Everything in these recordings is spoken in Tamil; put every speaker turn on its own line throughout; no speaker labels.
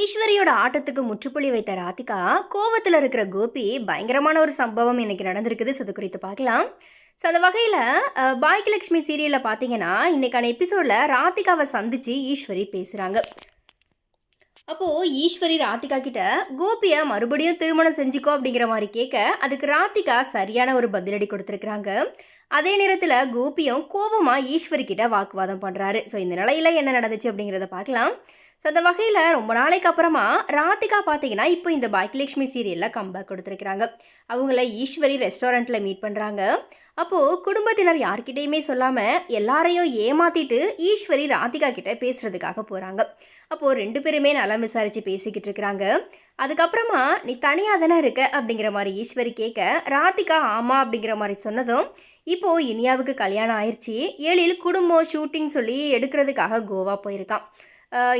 ஈஸ்வரியோட ஆட்டத்துக்கு முற்றுப்புள்ளி வைத்த ராதிகா கோவத்தில் இருக்கிற கோபி பயங்கரமான ஒரு சம்பவம் இன்னைக்கு நடந்திருக்குது. அது குறித்து பார்க்கலாம். ஸோ அந்த வகையில் பாய்கலக்ஷ்மி சீரியலில் பார்த்தீங்கன்னா இன்னைக்கான எபிசோடில் ராதிகாவை சந்தித்து ஈஸ்வரி பேசுகிறாங்க அப்போது ஈஸ்வரி ராதிகா கிட்ட கோபியை மறுபடியும் திருமணம் செஞ்சுக்கோ அப்படிங்கிற மாதிரி கேட்க அதுக்கு ராதிகா சரியான ஒரு பதிலடி கொடுத்துருக்குறாங்க. அதே நேரத்தில் கோபியும் கோபமாக ஈஸ்வரி கிட்ட வாக்குவாதம் பண்ணுறாரு ஸோ இந்த நிலையில் என்ன நடந்துச்சு அப்படிங்கிறத பார்க்கலாம். ஸோ அந்த வகையில் ரொம்ப நாளைக்கு அப்புறமா ராதிகா பார்த்தீங்கன்னா இப்போ இந்த பாக்கியலட்சுமி சீரியலில் கம்பேக் கொடுத்துருக்குறாங்க. அவங்கள ஈஸ்வரி ரெஸ்டாரண்ட்டில் மீட் பண்ணுறாங்க அப்போது குடும்பத்தினர் யார்கிட்டயுமே சொல்லாமல் எல்லாரையும் ஏமாற்றிட்டு ஈஸ்வரி ராதிகா கிட்ட பேசுகிறதுக்காக போகிறாங்க அப்போது ரெண்டு பேருமே நலம் விசாரித்து பேசிக்கிட்டு இருக்கிறாங்க. அதுக்கப்புறமா நீ தனியாக தானே இருக்க? அப்படிங்கிற மாதிரி ஈஸ்வரி கேட்க ராதிகா ஆமாம் அப்படிங்கிற மாதிரி சொன்னதும் இப்போது இனியாவுக்கு கல்யாணம் ஆயிடுச்சு ஏழில் குடும்பம் ஷூட்டிங் சொல்லி எடுக்கிறதுக்காக கோவா போயிருக்கான்.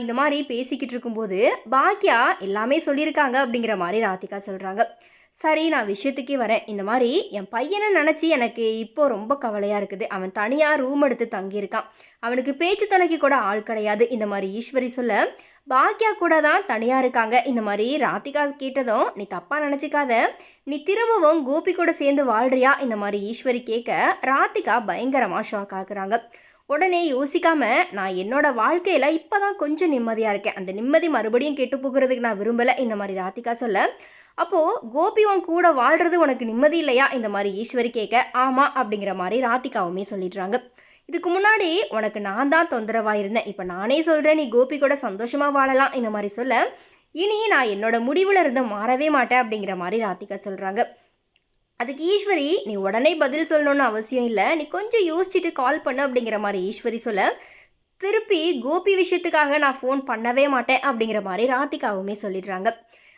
இந்த மாதிரி பேசிக்கிட்டு இருக்கும்போது பாக்கியா எல்லாமே சொல்லியிருக்காங்க அப்படிங்கிற மாதிரி ராதிகா சொல்கிறாங்க சரி நான் விஷயத்துக்கே வரேன். இந்த மாதிரி என் பையனை நினச்சி எனக்கு இப்போ ரொம்ப கவலையாக இருக்குது. அவன் தனியாக ரூம் எடுத்து தங்கியிருக்கான். அவனுக்கு பேச்சு துணைக்கு கூட ஆள் கிடையாது. இந்த மாதிரி ஈஸ்வரி சொல்ல பாக்கியா கூட தான் தனியாக இருக்காங்க. இந்த மாதிரி ராதிகா கேட்டதும் நீ தப்பாக நினச்சிக்காத. நீ திரும்பவும் கோபி கூட சேர்ந்து வாழ்றியா? இந்த மாதிரி ஈஸ்வரி கேட்க ராதிகா பயங்கரமாக ஷாக் ஆகுறாங்க. உடனே யோசிக்காமல் நான் என்னோடய வாழ்க்கையில் இப்போ தான் கொஞ்சம் நிம்மதியாக இருக்கேன். அந்த நிம்மதி மறுபடியும் கெட்டு போகிறதுக்கு நான் விரும்பலை இந்த மாதிரி ராதிகா சொல்ல. அப்போது கோபி உன் கூட வாழ்கிறது உனக்கு நிம்மதி இல்லையா? இந்த மாதிரி ஈஸ்வரி கேட்க ஆமாம் அப்படிங்கிற மாதிரி ராதிகாவுமே சொல்லிடுறாங்க. இதுக்கு முன்னாடி உனக்கு நான் தான் தொந்தரவாக இருந்தேன். இப்போ நானே சொல்கிறேன் நீ கோபி கூட சந்தோஷமாக வாழலாம் இந்த மாதிரி சொல்ல. இனி நான் என்னோட முடிவில் இருந்து மாறவே மாட்டேன் அப்படிங்கிற மாதிரி ராதிகா சொல்கிறாங்க அதுக்கு ஈஸ்வரி நீ உடனே பதில் சொல்லணும்னு அவசியம் இல்லை. நீ கொஞ்சம் யோசிச்சுட்டு கால் பண்ணு அப்படிங்கிற மாதிரி ஈஸ்வரி சொல்ல. திருப்பி கோபி விஷயத்துக்காக நான் ஃபோன் பண்ணவே மாட்டேன் அப்படிங்கிற மாதிரி ராதிகாவுமே சொல்லிடுறாங்க.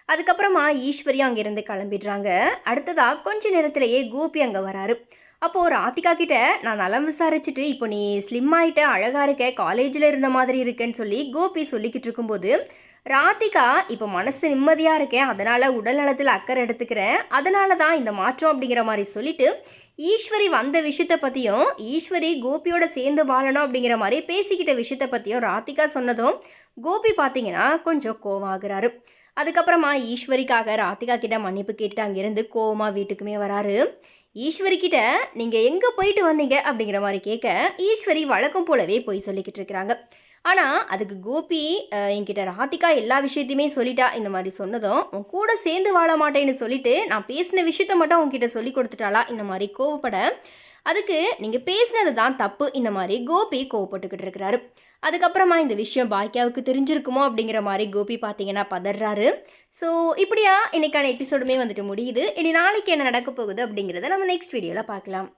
அதுக்கப்புறமா ஈஸ்வரி அங்கேருந்து கிளம்பிடுறாங்க. அடுத்ததாக கொஞ்ச நேரத்திலேயே கோபி அங்கே வராரு. அப்போது ராதிகா கிட்ட நான் நலம் விசாரிச்சுட்டு இப்போ நீ ஸ்லிம் ஆகிட்ட அழகாக இருக்க காலேஜில் இருந்த மாதிரி இருக்கேன்னு சொல்லி கோபி சொல்லிக்கிட்டு இருக்கும்போது ராதிகா இப்போ மனசு நிம்மதியாக இருக்கேன் அதனால் உடல் நலத்தில் அக்கறை எடுத்துக்கிறேன். அதனால தான் இந்த மாற்றம் அப்படிங்கிற மாதிரி சொல்லிட்டு ஈஸ்வரி வந்த விஷயத்தை பற்றியும் ஈஸ்வரி கோபியோட சேர்ந்து வாழணும் அப்படிங்கிற மாதிரி பேசிக்கிட்ட விஷயத்தை பற்றியும் ராதிகா சொன்னதும் கோபி பார்த்தீங்கன்னா கொஞ்சம் கோவம் ஆகுறாரு அதுக்கப்புறமா ஈஸ்வரிக்காக ராதிகா கிட்ட மன்னிப்பு கேட்டுட்டு அங்கேருந்து கோவமாக வீட்டுக்குமே வராரு. ஈஸ்வரி கிட்ட நீங்கள் எங்கே போயிட்டு வந்தீங்க? அப்படிங்கிற மாதிரி கேட்க ஈஸ்வரி வழக்கம் போலவே போய் சொல்லிக்கிட்டு இருக்கிறாங்க. ஆனால் அதுக்கு கோபி என்கிட்ட ராதிகா எல்லா விஷயத்தையுமே சொல்லிட்டா இந்த மாதிரி சொன்னதும் உன் கூட சேர்ந்து வாழ மாட்டேன்னு சொல்லிட்டு நான் பேசின விஷயத்த மட்டும் உன்கிட்ட சொல்லி கொடுத்துட்டாளா? இந்த மாதிரி கோவப்பட அதுக்கு நீங்கள் பேசினது தான் தப்பு இந்த மாதிரி கோபி கோவப்பட்டுக்கிட்டு இருக்கிறாரு. அதுக்கப்புறமா இந்த விஷயம் பாக்கியாவுக்கு தெரிஞ்சிருக்குமோ அப்படிங்கிற மாதிரி கோபி பார்த்தீங்கன்னா பதறாரு. ஸோ இப்படியா இன்னைக்கான எபிசோடுமே வந்துட்டு முடியுது. இனி நாளைக்கு என்ன நடக்க போகுது அப்படிங்கிறத நம்ம நெக்ஸ்ட் வீடியோவில் பார்க்கலாம்